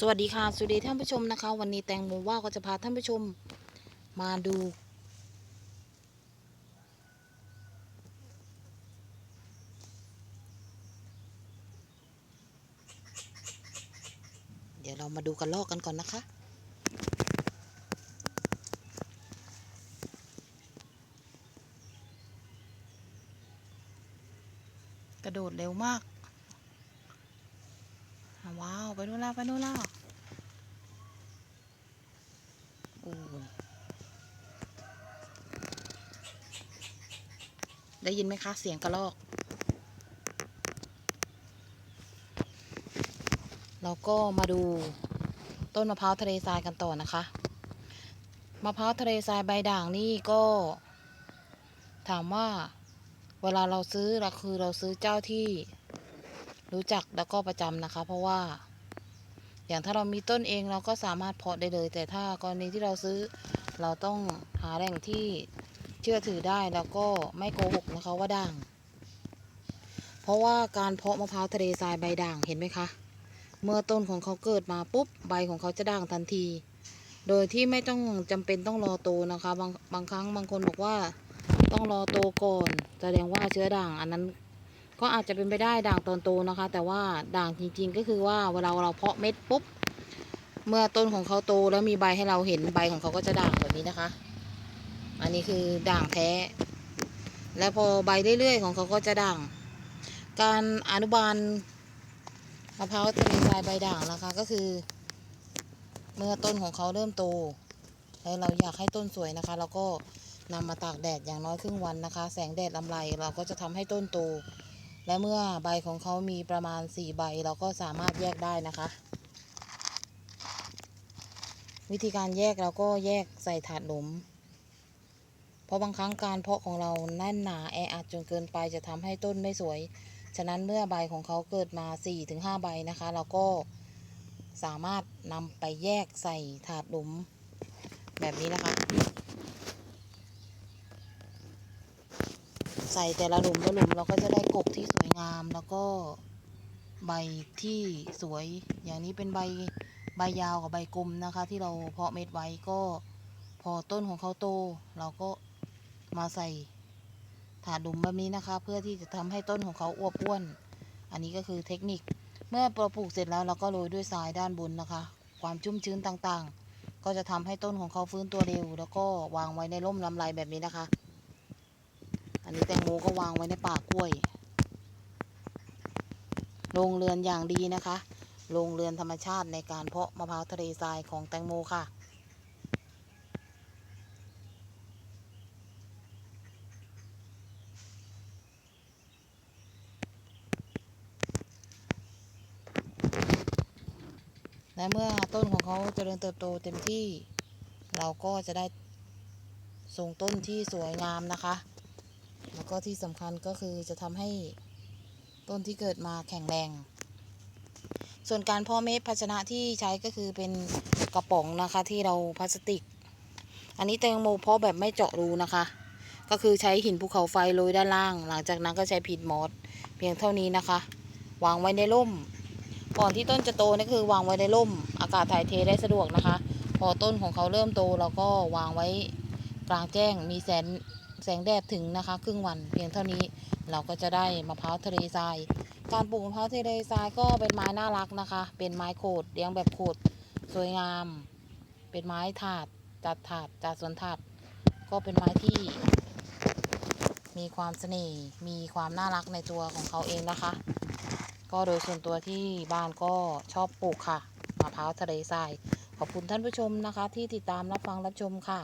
สวัสดีค่ะ สวัสดีท่านผู้ชมนะคะ วันนี้แตงโมว่าก็จะพาท่านผู้ชมมาดู เดี๋ยวเรามาดูกันลอกกันก่อนนะคะกระโดดเร็วมาก ว้าว ไปนู่นแล้วไปนู่นแล้วอู้ได้ยินไหมคะ เสียงกระรอก เราก็มาดูต้นมะพร้าวทะเลทรายกันต่อนะคะ มะพร้าวทะเลทรายใบด่างนี่ก็ ถามว่า เวลาเราซื้อเราคือเราซื้อเจ้าที่ รู้จักแล้วก็ประจำนะคะ เพราะว่า อย่างถ้าเรามีต้นเองเราก็สามารถเพาะได้เลย แต่ถ้ากรณีที่เราซื้อ เราต้องหาแหล่งที่เชื่อถือได้แล้วก็ไม่โกหกนะคะว่าด่าง เพราะว่าการเพาะมะพร้าวทะเลทรายใบด่างเห็นไหมคะ เมื่อต้นของเขาเกิดมาปุ๊บใบของเขาจะด่างทันที โดยที่ไม่ต้องจำเป็นต้องรอโตนะคะ บางบางครั้งบางคนบอกว่าต้องรอโตก่อนแสดงว่าเชื้อด่างอันนั้น ก็อาจจะเป็นไปได้ด่างตอนโตนะคะ แต่ว่าด่างจริงๆก็คือว่าเวลาเราเพาะเม็ดปุ๊บเมื่อต้นของเขาโตแล้วมีใบให้เราเห็นใบของเขาก็จะด่างแบบนี้นะคะ อันนี้คือด่างแท้ แล้วพอใบเรื่อยๆของเขาก็จะด่าง การอนุบาลมะพร้าวทะเลายใบด่างนะคะ ก็คือ เมื่อต้นของเขาเริ่มโตแล้วเราอยากให้ต้นสวยนะคะเราก็นำมาตากแดดอย่างน้อยครึ่งวันนะคะ แสงแดดลำไรเราก็จะทำให้ต้นโต และเมื่อใบของเขามีประมาณสี่ใบเราก็สามารถแยกได้นะคะ วิธีการแยกเราก็แยกใส่ถาดหลุม เพราะบางครั้งการเพาะของเราแน่นหนาแออัดจนเกินไปจะทำให้ต้นไม่สวย ฉะนั้นเมื่อใบของเขาเกิดมา4ี่ถึงห้าใบนะคะ เราก็สามารถนำไปแยกใส่ถาดหลุมแบบนี้นะคะ ใส่แต่ละหลุมละหลุมเราก็จะได้กบที่สวยงามแล้วก็ใบที่สวย อย่างนี้เป็นใบใบยาวกับใบกลมนะคะ ที่เราเพาะเม็ดไว้ก็พอต้นของเขาโต เราก็มาใส่ถาดหลุมแบบนี้นะคะ เพื่อที่จะทำให้ต้นของเขาอ้วบอ้วน อันนี้ก็คือเทคนิคเมื่อเราปลูกเสร็จแล้วเราก็โรยด้วยทรายด้านบนนะคะ ความชุ่มชื้นต่างๆ ก็จะทำให้ต้นของเขาฟื้นตัวเร็ว แล้วก็วางไว้ในร่มลำไรแบบนี้นะคะ อันนี้แตงโมก็วางไว้ในป่ากล้วย โรงเรือนอย่างดีนะคะ โรงเรือนธรรมชาติในการเพาะมะพร้าวทะเลทรายของแตงโมค่ะ และเมื่อต้นของเขาเจริญเติบโตเต็มที่ เราก็จะได้ทรงต้นที่สวยงามนะคะ แล้วก็ที่สำคัญก็คือจะทำให้ต้นที่เกิดมาแข็งแรง ส่วนการพาะเม็ดภาชนะที่ใช้ก็คือเป็นกระป๋องนะคะที่เราพลาสติก อันนี้แตงโมเพาะแบบไม่เจาะรูนะคะ ก็คือใช้หินภูเขาไฟโรยด้านล่าง หลังจากนั้นก็ใช้ผิดมอสเพียงเท่านี้นะคะ วางไว้ในร่ม ก่อนที่ต้นจะโตนี่คือวางไว้ในร่ม อากาศถ่ายเทได้สะดวกนะคะ พอต้นของเขาเริ่มโตเราก็วางไว้กลางแจ้งมีแสง แสงแดดถึงนะคะ ครึ่งวันเพียงเท่านี้เราก็จะได้มะพร้าวทะเลทราย การปลูกมะพร้าวทะเลทรายก็เป็นไม้น่ารักนะคะ เป็นไม้โขดเลี้ยงแบบโขดสวยงาม เป็นไม้ถาดจัดถาดจัดสวนถาดก็เป็นไม้ที่ มีความเสน่ห์มีความน่ารักในตัวของเขาเองนะคะ ก็โดยส่วนตัวที่บ้านก็ชอบปลูกค่ะมะพร้าวทะเลทรายขอบคุณท่านผู้ชมนะคะ ที่ติดตามรับฟังรับชมค่ะ